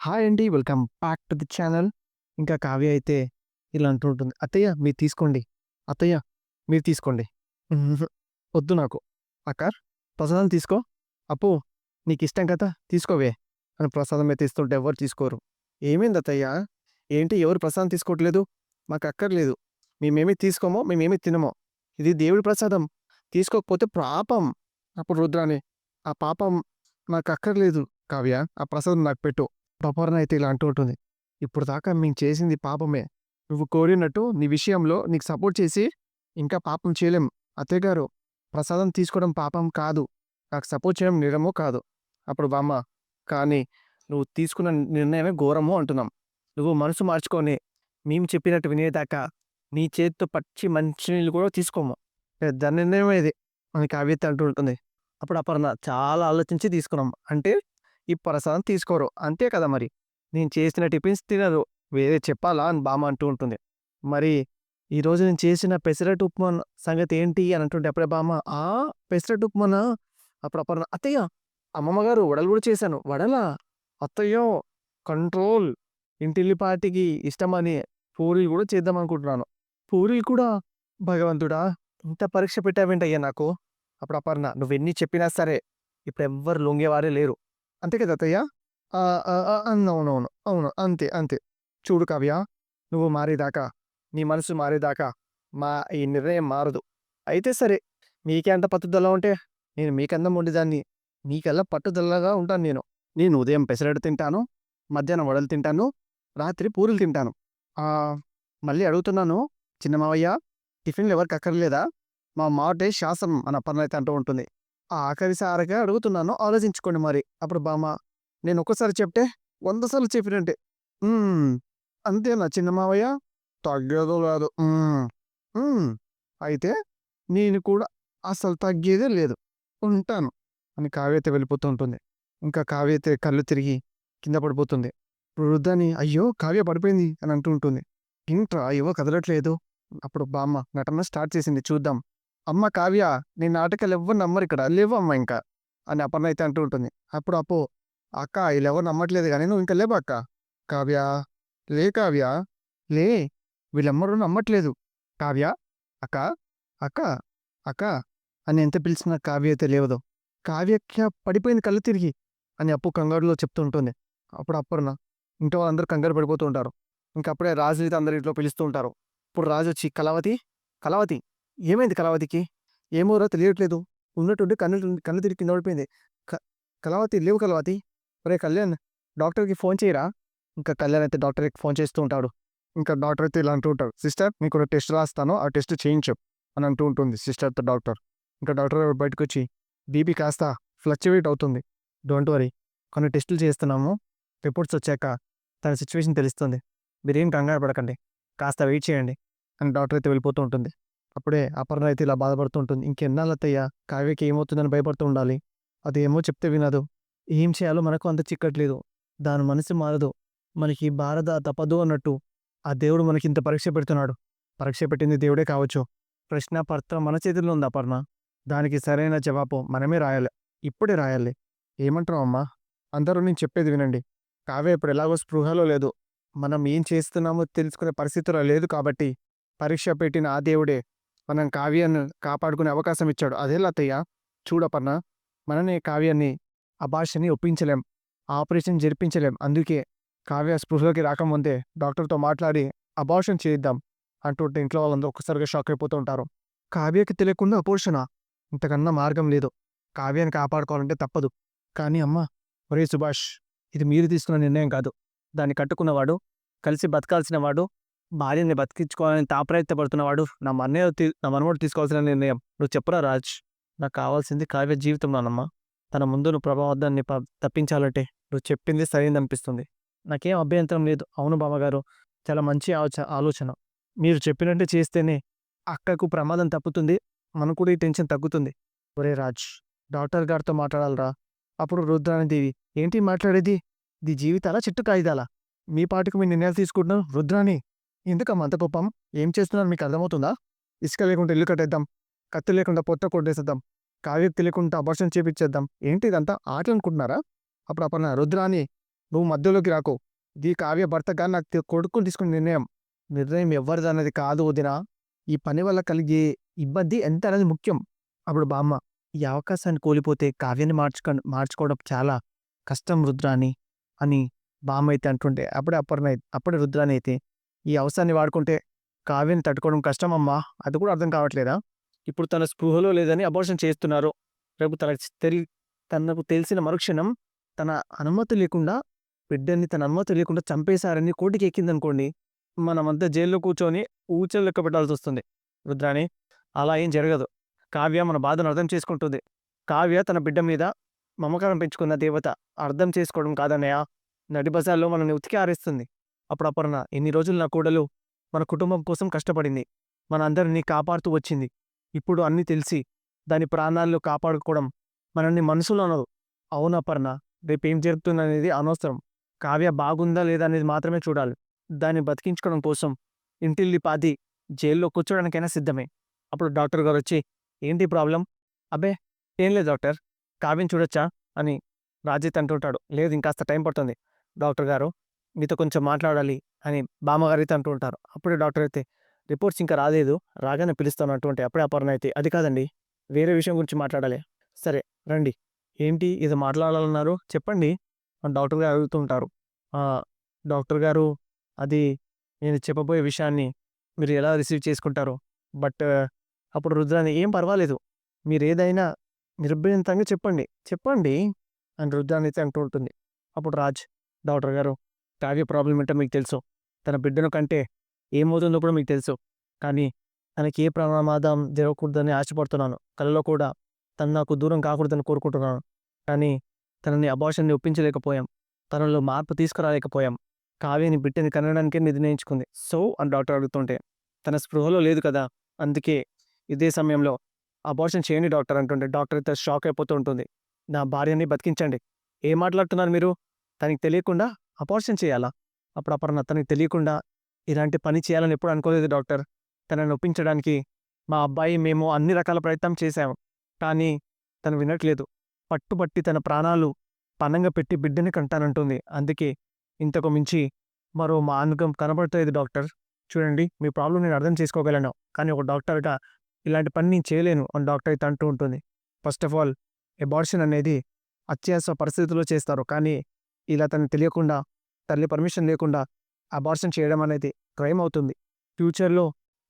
Hi అండి. Welcome back to the channel. ఇంకా కావ్య అయితే ఇలా అంటుంటుంది "అత్తయ్య మీరు తీసుకోండి. అత్తయ్య మీరు తీసుకోండి." వద్దు నాకు." "అక్క ప్రసాదం తీసుకో. అప్పు నీకిష్టం కదా! తీసుకోవే" అని ప్రసాదం అయితే ఇస్తుంటే ఎవ్వరు తీసుకోరు. "ఏమైంది అత్తయ్య? ఏంటి ఎవరు ప్రసాదం తీసుకోవట్లేదు? మాకు అక్కర్లేదు మేమేమి తీసుకోమో మేమేమి తినమో ఇది దేవుడి ప్రసాదం. తీసుకోకపోతే పాపం." అప్పుడు రుద్రాని "ఆ పాపం నాకు అక్కర్లేదు కావ్య. ఆ ప్రసాదం నాకు పెట్టు." అపర్ణ అయితే ఇలా అంటూ ఉంటుంది. ఇప్పుడు దాకా మేము చేసింది పాపమే. నువ్వు కోరినట్టు నీ విషయంలో నీకు సపోర్ట్ చేసి ఇంకా పాపం చేయలేం. అత్తయ్య గారు ప్రసాదం తీసుకోవడం పాపం కాదు. నాకు సపోర్ట్ చేయడం నిజమో కాదు." అప్పుడు బామ్మ "కానీ నువ్వు తీసుకున్న నిర్ణయమే ఘోరము అంటున్నాం. నువ్వు మనసు మార్చుకొని మేము చెప్పినట్టు వినేదాకా నీ చేత్తో పచ్చి మంచినీళ్ళు కూడా తీసుకోము. పెద్ద నిర్ణయమే ఇది" మనకి కావ్య అంటూ ఉంటుంది. అప్పుడు అపర్ణ చాలా ఆలోచించి తీసుకున్నాం. "అంటే ఈ ప్రసాదం తీసుకోరు. అంతే కదా మరి. నేను చేసిన టిఫిన్స్ తినరు. వేరే చెప్పాలా?" అని బామ్మ అంటూ ఉంటుంది. "మరి ఈరోజు నేను చేసిన పెసరట్ ఉప్మా సంగతి ఏంటి?" అని అంటుంటే అప్పుడే బామ్మ "ఆ! పెసరట్ ఉప్మానా?" అప్పుడు అపర్ణ "అత్తయ్య అమ్మమ్మ గారు వడలు కూడా చేశాను." "వడలా? అత్తయ్యో కంట్రోల్. ఇంటిల్లిపాటికి ఇష్టమని పూరీలు కూడా చేద్దాం అనుకుంటున్నాను." "పూరీలు కూడా? భగవంతుడా! ఇంత పరీక్ష పెట్టావేంటయ్యా నాకు?" అప్పుడు అపర్ణ "నువ్వెన్ని చెప్పినా సరే ఇప్పుడెవ్వరు లొంగేవారే లేరు. అంతే కదా అత్తయ్య?" "ఆ! ఆ! అవును. అంతే. అంతే. చూడు కావ్య నువ్వు మారేదాకా నీ మనసు మారేదాకా మా ఈ నిర్ణయం మారదు. అయితే సరే మీకే అంత పట్టుదల ఉంటే నేను మీకన్నా ఉండేదాన్ని మీకల్లా పట్టుదలగా ఉంటాను నేను. నేను ఉదయం పెసరట్టు తింటాను. మధ్యాహ్నం వడలు తింటాను. రాత్రి పూరీలు తింటాను. మళ్ళీ అడుగుతున్నాను చిన్న మావయ్య టిఫిన్‌లు ఎవరికి అక్కర్లేదా? మా మాటే శాసనం" అని అపర్ణ అంటూ ఉంటుంది. "ఆ ఆఖరిసారిగా అడుగుతున్నాను. ఆలోచించుకోండి మరి." అప్పుడు బామ్మ "నేను ఒక్కసారి చెప్తే వంద సార్లు చెప్పినట్టే." అంతేనా చిన్న మావయ్య? తగ్గేదో లేదు. అయితే నేను కూడా అసలు తగ్గేదే లేదు. ఉంటాను." అని కావ్యత వెళ్ళిపోతూ ఉంటుంది. ఇంకా కావ్యత కళ్ళు తిరిగి కింద పడిపోతుంది. వృద్ధాని "అయ్యో! కావ్య పడిపోయింది" అని అంటూ ఉంటుంది. ఇంట్రా ఏవో కదలట్లేదు." అప్పుడు బామ్మ నటన స్టార్ట్ చేసింది చూద్దాం. "అమ్మ కావ్య నీ నాటకాలు ఎవ్వరు నమ్మరు ఇక్కడ లేవు అమ్మ ఇంకా" అని అపర్ణ అయితే అంటూ ఉంటుంది. అప్పుడు అప్పు "అక్క ఈళ్ళెవరు నమ్మట్లేదు గానీ నువ్వు ఇంక లేవు అక్క." "కావ్య లే కావ్య లే వీళ్ళెమ్మరూ నమ్మట్లేదు." "కావ్య అక్క అక్క అక్క" అని ఎంత పిలిచినా కావ్య అయితే లేవదు. కావ్యక్య పడిపోయింది కళ్ళు తిరిగి" అని అప్పు కంగారులో చెప్తుంటుంది అప్పుడు అపర్ణ ఇంట్లో వాళ్ళందరూ కంగారు పడిపోతూ ఉంటారు. ఇంక అప్పుడే రాజుని అయితే అందరు ఇంట్లో పిలుస్తూ ఉంటారు. అప్పుడు రాజు వచ్చి "కళావతి కళావతి ఏమైంది కళావతికి?" "ఏమోరా తెలియట్లేదు. ఉన్నట్టుండి కన్ను కన్ను తిరిగి కింద పడిపోయింది." "క కళావతి లేవు కళావతి. ఒరే కళ్యాణ్ డాక్టర్‌కి ఫోన్ చేయరా?" ఇంకా కళ్యాణ్ అయితే డాక్టర్‌కి ఫోన్ చేస్తూ ఉంటాడు. ఇంకా డాక్టర్ అయితే ఇలా అంటూ ఉంటాడు. "సిస్టర్ మీకొక టెస్ట్ రాస్తాను. ఆ టెస్ట్ చేయించు" అని అంటూ ఉంటుంది సిస్టర్‌తో డాక్టర్. ఇంకా డాక్టర్ బయటకు వచ్చి "బీపీ కాస్త ఫ్లక్చువేట్ అవుతుంది. Don't worry. కొన్ని టెస్టులు చేస్తున్నాము. రిపోర్ట్స్ వచ్చాక తన సిచ్యువేషన్ తెలుస్తుంది. మీరేం కంగారు పడకండి. కాస్త వెయిట్ చేయండి" అని డాక్టర్ అయితే వెళ్ళిపోతూ ఉంటుంది. అప్పుడే అపర్ణ అయితే ఇలా బాధపడుతుంటుంది ఇంకెన్నాళ్ళతయ్యా కావ్యకి ఏమవుతుందని భయపడుతూ ఉండాలి. అదేమో చెప్తే వినదు. ఏం చేయాలో మనకు అంత చిక్కట్లేదు. దాని మనసు మారదు. మనకి బారద తప్పదు అన్నట్టు ఆ దేవుడు మనకి ఇంత పరీక్ష పెడుతున్నాడు. పరీక్ష పెట్టింది దేవుడే కావచ్చు. ప్రశ్న పత్రం మన చేతుల్లో ఉంది అపర్ణ. దానికి సరైన జవాబు మనమే రాయాలి. ఇప్పుడే రాయాలి. ఏమంటావు అమ్మా? అందరూ నేను చెప్పేది వినండి. కావ్య ఇప్పుడు ఎలాగో స్పృహలో లేదు. మనం ఏం చేస్తున్నామో తెలుసుకునే పరిస్థితిలో లేదు కాబట్టి పరీక్ష పెట్టిన ఆ దేవుడే మనం కావ్యాన్ని కాపాడుకునే అవకాశం ఇచ్చాడు. అదే లతయ్య చూడపన్న మననే కావ్యాన్ని ఆ భాషని ఒప్పించలేం. ఆపరేషన్ జరిపించలేం. అందుకే కావ్య స్పృహలోకి రాకముందే డాక్టర్‌తో మాట్లాడి అబార్షన్ చేయిద్దాం అంటుంటే ఇంట్లో వాళ్ళందరూ ఒక్కసారిగా షాక్ అయిపోతూ ఉంటారు. కావ్యకి తెలియకుండా అపోర్షనా ఇంతకన్నా మార్గం లేదు. కావ్యాన్ని కాపాడుకోవాలంటే తప్పదు. కానీ అమ్మా ఒరేయ్ సుభాష్ ఇది మీరు తీసుకున్న నిర్ణయం కాదు. దాన్ని కట్టుకున్నవాడు, కలిసి బతకాల్సిన వాడు, భార్యని బతికించుకోవాలని తాపత్రయపడుతున్నవాడు నా మన్నయ్య నా మనవడు తీసుకోవాల్సిన నిర్ణయం. నువ్వు చెప్పురా రాజ్. నాకు కావాల్సింది కావ్య జీవితం నానమ్మ. తన ముందు నువ్వు ప్రభావదాన్ని ప తప్పించాలంటే నువ్వు చెప్పింది సరైందనిపిస్తుంది. నాకేం అభ్యంతరం లేదు. అవును బామ్మగారు చాలా మంచి ఆలోచ ఆలోచన. మీరు చెప్పినట్టే చేస్తేనే అక్కకు ప్రమాదం తప్పుతుంది. మనకు కూడా ఈ టెన్షన్ తగ్గుతుంది. ఒరే రాజ్ డాక్టర్ గారితో మాట్లాడాలిరా. అప్పుడు రుద్రాణిదేవి ఏంటి మాట్లాడేది? ఇది జీవితాలా చిట్టు కాగితాలా? మీ పాటికి మీ నిర్ణయాలు తీసుకుంటున్నాను రుద్రాణి ఎందుకమ్మా అంత కోపం? ఏం చేస్తున్నారు మీకు అర్థమవుతుందా? ఇసుక లేకుండా ఇల్లు కట్టేద్దాం. కత్తి లేకుండా పొట్ట కొట్టేసేద్దాం. కావ్యం తెలియకుండా అబార్షన్ చేపిచ్చేద్దాం. ఏంటి ఇదంతా ఆటలనుకుంటున్నారా? అప్పుడు అపర్ణ రుద్రాని నువ్వు మధ్యలోకి రాకు ఇది కావ్య భర్త కానీ నాకు కొడుకుని తీసుకున్న నిర్ణయం నిర్ణయం ఎవరిది అన్నది కాదు వదిన ఈ పని వల్ల కలిగే ఇబ్బంది ఎంత అనేది ముఖ్యం అప్పుడు బామ్మ ఈ అవకాశాన్ని కోల్పోతే కావ్యాన్ని మార్చుక మార్చుకోవడం చాలా కష్టం రుద్రాని అని బామ్మ అయితే అంటుంటే అప్పుడే అప్పర్ణ అప్పుడే రుద్రాని అయితే ఈ అవసరాన్ని వాడుకుంటే కావ్యని తట్టుకోవడం కష్టమమ్మా అది కూడా అర్థం కావట్లేదా? ఇప్పుడు తన స్పృహలో లేదని అబోర్షన్ చేస్తున్నారు రేపు తన తెలి తనకు తెలిసిన మరుక్షణం తన అనుమతి లేకుండా బిడ్డని తన అనుమతి లేకుండా చంపేశారని కోటికి ఎక్కిందనుకోండి మనమంతా జైల్లో కూర్చొని ఊచలు లెక్క పెట్టాల్సి వస్తుంది. రుద్రాని అలా ఏం జరగదు. కావ్య మన బాధను అర్థం చేసుకుంటుంది. కావ్య తన బిడ్డ మీద మమకారం పెంచుకున్న దేవత అర్థం చేసుకోవడం కాదన్నయ్య. నడి బజార్లో మనల్ని ఉతికి ఆరేస్తుంది. అప్పుడు అపర్ణ ఎన్ని రోజులు నా కూడలు మన కుటుంబం కోసం కష్టపడింది. మన అందరినీ కాపాడుతూ వచ్చింది. ఇప్పుడు అన్నీ తెలిసి దాని ప్రాణాలను కాపాడుకోవడం మనల్ని మనసులో అనదు. అవునపర్ణ రేపేం రేపు ఏం జరుగుతుందనేది అనవసరం. కావ్య బాగుందా లేదా అనేది మాత్రమే చూడాలి. దాన్ని బతికించుకోవడం కోసం ఇంటిల్లి పాది జైల్లో కూర్చోడానికైనా సిద్ధమే. అప్పుడు డాక్టర్ గారు వచ్చి ఏంటి ప్రాబ్లం? అబ్బే ఏం లేదు డాక్టర్. కావ్యం చూడొచ్చా? అని రాజిత్ అంటుంటాడు. లేదు ఇంకాస్త టైం పడుతుంది. డాక్టర్ గారు మీతో కొంచెం మాట్లాడాలి అని బామ్మగారితో అంటూ ఉంటారు. అప్పుడే డాక్టర్ అయితే రిపోర్ట్స్ ఇంకా రాలేదు రాగానే పిలుస్తాను అటువంటి అప్పుడే అపర్ణ అయితే అది కాదండి వేరే విషయం గురించి మాట్లాడాలి. సరే రండి. ఏంటి? ఇది మాట్లాడాలన్నారు చెప్పండి. అని డాక్టర్ గారు అడుగుతుంటారు డాక్టర్ గారు అది నేను చెప్పబోయే విషయాన్ని మీరు ఎలా రిసీవ్ చేసుకుంటారో? బట్ అప్పుడు రుద్రాని ఏం పర్వాలేదు మీరు ఏదైనా నిర్భయంతంగా చెప్పండి చెప్పండి అని రుద్రాని అయితే అంటూ ఉంటుంది. అప్పుడు రాజ్ డాక్టర్ గారు కావ్య ప్రాబ్లం ఏంటో మీకు తెలుసు. తన బిడ్డను కంటే ఏమవుతుందో కూడా మీకు తెలుసు. కానీ తనకి ఏ ప్రమాదం జరగకూడదని ఆశపడుతున్నాను. కలలో కూడా తను నాకు దూరం కాకూడదని కోరుకుంటున్నాను. కానీ తనని అబార్షన్ని ఒప్పించలేకపోయాం. తనలో మార్పు తీసుకురాలేకపోయాం. కావ్యని బిడ్డని కనడానికే నిర్ణయించుకుంది. సో అని డాక్టర్ అడుగుతుంటే తన స్పృహలో లేదు కదా. అందుకే ఇదే సమయంలో అబార్షన్ చేయండి డాక్టర్ అంటుంటే డాక్టర్ అయితే షాక్ అయిపోతూ ఉంటుంది. నా భార్యని బతికించండి. ఏం మాట్లాడుతున్నారు మీరు? తనకి తెలియకుండా అపార్షన్ చేయాలా? అప్పుడు అపర్ణ తనకి తెలియకుండా ఇలాంటి పని చేయాలని ఎప్పుడు అనుకోలేదు డాక్టర్. తనని ఒప్పించడానికి మా అబ్బాయి మేము అన్ని రకాల ప్రయత్నం చేశాము. కానీ తను వినట్లేదు. పట్టుబట్టి తన ప్రాణాలు పనంగా పెట్టి బిడ్డని కంటానంటుంది. అందుకే ఇంతకు మించి మరో మార్గం కనబడుతుంది డాక్టర్. చూడండి మీ ప్రాబ్లం నేను అర్థం చేసుకోగలను. కానీ ఒక డాక్టర్గా ఇలాంటి పని నేను చేయలేను అని డాక్టర్ అయితే అంటూ ఉంటుంది. ఫస్ట్ ఆఫ్ ఆల్ ఎబార్షన్ అనేది అత్యవసర పరిస్థితుల్లో చేస్తారు. కానీ ఇలా తనకు తెలియకుండా తల్లి పర్మిషన్ లేకుండా అబార్షన్ చేయడం అనేది క్రైమ్ అవుతుంది. ఫ్యూచర్లో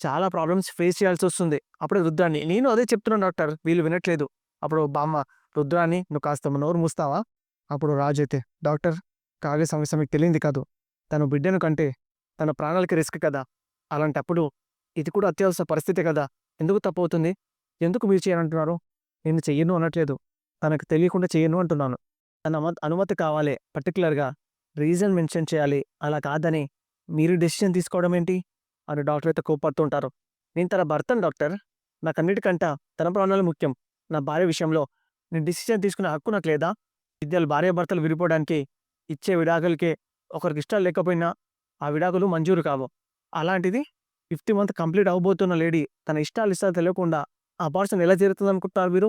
చాలా ప్రాబ్లమ్స్ ఫేస్ చేయాల్సి వస్తుంది. అప్పుడు రుద్రాన్ని నేను అదే చెప్తున్నాను డాక్టర్ వీళ్ళు వినట్లేదు. అప్పుడు బామ్మ రుద్రాన్ని నువ్వు కాస్త నోరు మూస్తావా? అప్పుడు రాజు అయితే డాక్టర్ కాగే సమస్య మీకు తెలియంది కాదు. తను బిడ్డను కంటే తన ప్రాణాలకి రిస్క్ కదా. అలాంటప్పుడు ఇది కూడా అత్యవసర పరిస్థితి కదా. ఎందుకు తప్పవుతుంది ఎందుకు మీరు చేయాలంటున్నారు నేను చెయ్యను అనట్లేదు. తనకు తెలియకుండా చేయను అంటున్నాను. అనుమతి కావాలి. పర్టికులర్గా రీజన్ మెన్షన్ చేయాలి. అలా కాదని మీరు డెసిషన్ తీసుకోవడం ఏంటి అని డాక్టర్ అయితే కోపడుతుంటారు నేను తన భర్తను డాక్టర్. నాకు అన్నిటికంట తన ప్రాణాలు ముఖ్యం. నా భార్య విషయంలో నేను డిసిషన్ తీసుకునే హక్కు నాకు లేదా? ఇద్దరు భార్య భర్తలు విడిపోవడానికి ఇచ్చే విడాకులకే ఒకరికి ఇష్టాలు లేకపోయినా ఆ విడాకులు మంజూరు కావు. అలాంటిది ఫిఫ్త్ మంత్ కంప్లీట్ అవబోతున్న లేడీ తన ఇష్టాలు ఇష్టాలు తెలియకుండా ఆ పర్సన్ ఎలా జరుగుతుంది అనుకుంటున్నారు మీరు?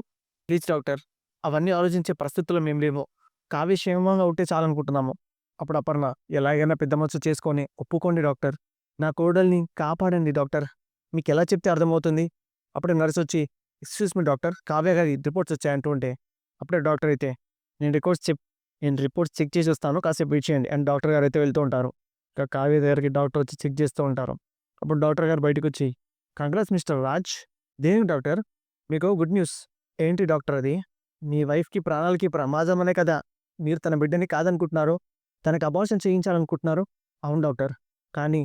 Please doctor. అవన్నీ ఆలోచించే పరిస్థితుల్లో మేము లేము కావ్య క్షేమంగా ఉంటే చాలనుకుంటున్నాము. అప్పుడు అపర్ణ ఎలాగైనా పెద్ద మనసు చేసుకొని ఒప్పుకోండి డాక్టర్. నా కోడల్ని కాపాడండి డాక్టర్. మీకు ఎలా చెప్తే అర్థమవుతుంది? అప్పుడే నర్స్ వచ్చి ఎక్స్క్యూస్ మీ డాక్టర్ కావ్య గారి రిపోర్ట్స్ వచ్చాయంటూ ఉంటే. అప్పుడే డాక్టర్ అయితే నేను రిపోర్ట్స్ చెప్ నేను రిపోర్ట్స్ చెక్ చేసి వస్తాను కాసేపు వెయిట్ చేయండి. అండ్ డాక్టర్ గారు అయితే వెళ్తూ ఉంటారు. ఇంకా కావ్య దగ్గరికి డాక్టర్ వచ్చి చెక్ చేస్తూ ఉంటారు. అప్పుడు డాక్టర్ గారు బయటకు వచ్చి కంగ్రాట్స్ మిస్టర్ రాజ్ దేనికి డాక్టర్? మీకు గుడ్ న్యూస్. ఏంటి డాక్టర్ అది? మీ వైఫ్కి ప్రాణాలకి ప్రమాదం అనే కదా. మీరు తన బిడ్డని కాదనుకుంటున్నారు తనకి అబార్షన్ చేయించాలనుకుంటున్నారు అవును డాక్టర్. కానీ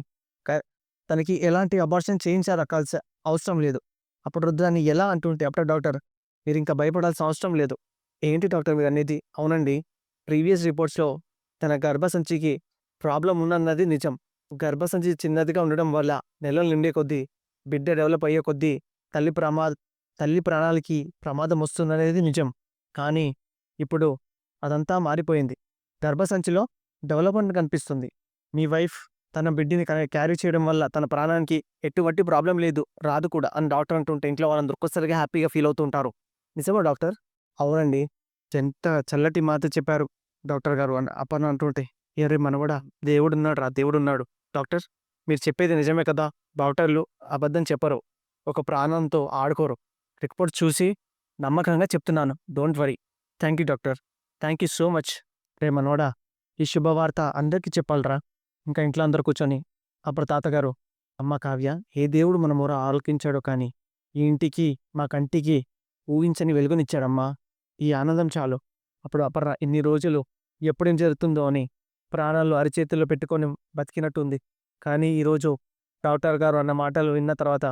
తనకి ఎలాంటి అబార్షన్ చేయించాలకాల్సిన అవసరం లేదు. అప్పుడు రుద్రాన్ని ఎలా అంటుంటే అప్పుడు డాక్టర్ మీరు ఇంకా భయపడాల్సిన అవసరం లేదు. ఏంటి డాక్టర్ మీరు అనేది? అవునండి. ప్రీవియస్ రిపోర్ట్స్లో తన గర్భసంచికి ప్రాబ్లం ఉన్నది నిజం. గర్భసంచి చిన్నదిగా ఉండడం వల్ల నెలలు నిండే కొద్దీ బిడ్డ డెవలప్ అయ్యే కొద్దీ తల్లి ప్రమా తల్లి ప్రాణాలకి ప్రమాదం వస్తుందనేది నిజం. కానీ ఇప్పుడు అదంతా మారిపోయింది. గర్భసంచిలో డెవలప్మెంట్ కనిపిస్తుంది. మీ వైఫ్ తన బిడ్డని క్యారీ చేయడం వల్ల తన ప్రాణానికి ఎటువంటి ప్రాబ్లం లేదు రాదు కూడా అని డాక్టర్ అంటుంటే ఇంట్లో వాళ్ళందరూ ఒక్కసారిగా హ్యాపీగా ఫీల్ అవుతుంటారు నిజమా డాక్టర్? అవునండి. ఎంత చల్లటి మాట చెప్పారు డాక్టర్ గారు అని అపర్ణ అంటుంటే. ఎరే మనవడా దేవుడున్నాడు రా దేవుడున్నాడు. డాక్టర్ మీరు చెప్పేది నిజమే కదా డాక్టర్లు అబద్ధం చెప్పరు. ఒక ప్రాణంతో ఆడుకోరు. రిపోర్ట్ చూసి నమ్మకంగా చెప్తున్నాను. Don't worry. Thank you doctor. Thank you so much. రే మనోడా ఈ శుభవార్త అందరికీ చెప్పాలరా. ఇంకా ఇంట్లో అందరు కూర్చొని అప్పుడు తాతగారు అమ్మ కావ్య ఏ దేవుడు మన మూర ఆలోకించాడో కానీ ఈ ఇంటికి మా కంటికి ఊహించని వెలుగునిచ్చాడమ్మా. ఈ ఆనందం చాలు. అప్పుడు అపర్ణ ఇన్ని రోజులు ఎప్పుడేం జరుగుతుందో అని ప్రాణాలు అరిచేతుల్లో పెట్టుకొని బతికినట్టుంది. కానీ ఈరోజు డాక్టర్ గారు అన్న మాటలు విన్న తర్వాత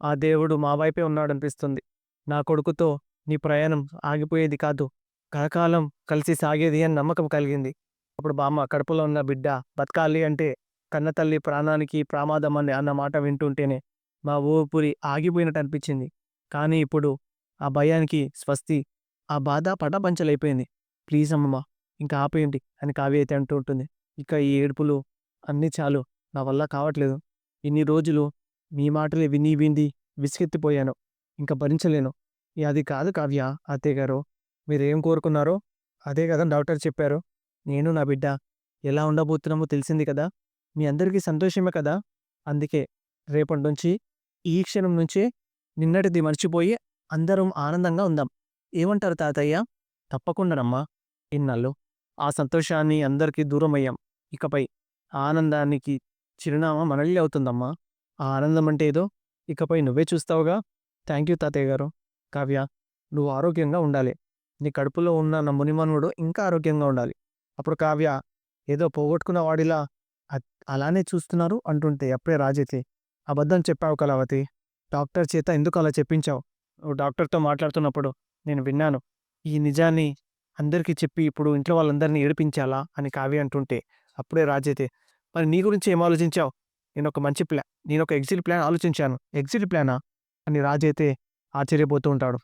ఆ దేవుడు మా వైపే ఉన్నాడనిపిస్తుంది. నా కొడుకుతో నీ ప్రయాణం ఆగిపోయేది కాదు. కలకాలం కలిసి సాగేది అని నమ్మకం కలిగింది. అప్పుడు బామ్మ కడుపులో ఉన్న బిడ్డ బతకాలి అంటే కన్నతల్లి ప్రాణానికి ప్రమాదం అని అన్న మాట వింటుంటేనే మా ఊపిరి ఆగిపోయినట్టు అనిపించింది. కానీ ఇప్పుడు ఆ భయానికి స్వస్తి ఆ బాధ పటపంచలైపోయింది. ప్లీజ్ అమ్మమ్మ ఇంకా ఆపేయండి అని కావ్య అయితే అంటూ ఉంటుంది. ఇక ఈ ఏడుపులు అన్నీ చాలు నా వల్ల కావట్లేదు. ఇన్ని రోజులు మీ మాటలే విని వింది విసిగెత్తిపోయాను. ఇంకా భరించలేను. అది కాదు కావ్య అత్తయ్య గారు. మీరేం కోరుకున్నారో అదే కదా డాక్టర్ చెప్పారు. నేను నా బిడ్డ ఎలా ఉండబోతున్నామో తెలిసింది కదా. మీ అందరికీ సంతోషమే కదా. అందుకే రేపటి నుంచి ఈ క్షణం నుంచే నిన్నటిది మర్చిపోయి అందరం ఆనందంగా ఉందాం. ఏమంటారు తాతయ్య? తప్పకుండానమ్మా ఇన్నాళ్ళు ఆ సంతోషాన్ని అందరికీ దూరం అయ్యాం ఇకపై ఆనందానికి చిరునామా మనల్ని అవుతుందమ్మా. ఆ ఆనందం అంటే ఏదో? ఇకపై నువ్వే చూస్తావుగా. థ్యాంక్ యూ తాతయ్య గారు. కావ్య నువ్వు ఆరోగ్యంగా ఉండాలి. నీ కడుపులో ఉన్న నా మునిమనుడు ఇంకా ఆరోగ్యంగా ఉండాలి. అప్పుడు కావ్య ఏదో పోగొట్టుకున్న వాడిలా అలానే చూస్తున్నారు అంటుంటే అప్పుడే రాజైతే అబద్ధం చెప్పావు కళావతి డాక్టర్ చేత ఎందుకు అలా చెప్పించావు? నువ్వు డాక్టర్తో మాట్లాడుతున్నప్పుడు నేను విన్నాను. ఈ నిజాన్ని అందరికీ చెప్పి ఇప్పుడు ఇంట్లో వాళ్ళందరినీ ఏడిపించాలా? అని కావ్య అంటుంటే అప్పుడే రాజైతే మరి నీ గురించి ఏం ఆలోచించావు? నేను ఒక మంచి ప్లాన్ నేను ఒక ఎగ్జిట్ ప్లాన్ ఆలోచించాను. ఎగ్జిట్ ప్లానా? అని రాజైతే ఆశ్చర్యపోతూ ఉంటాడు.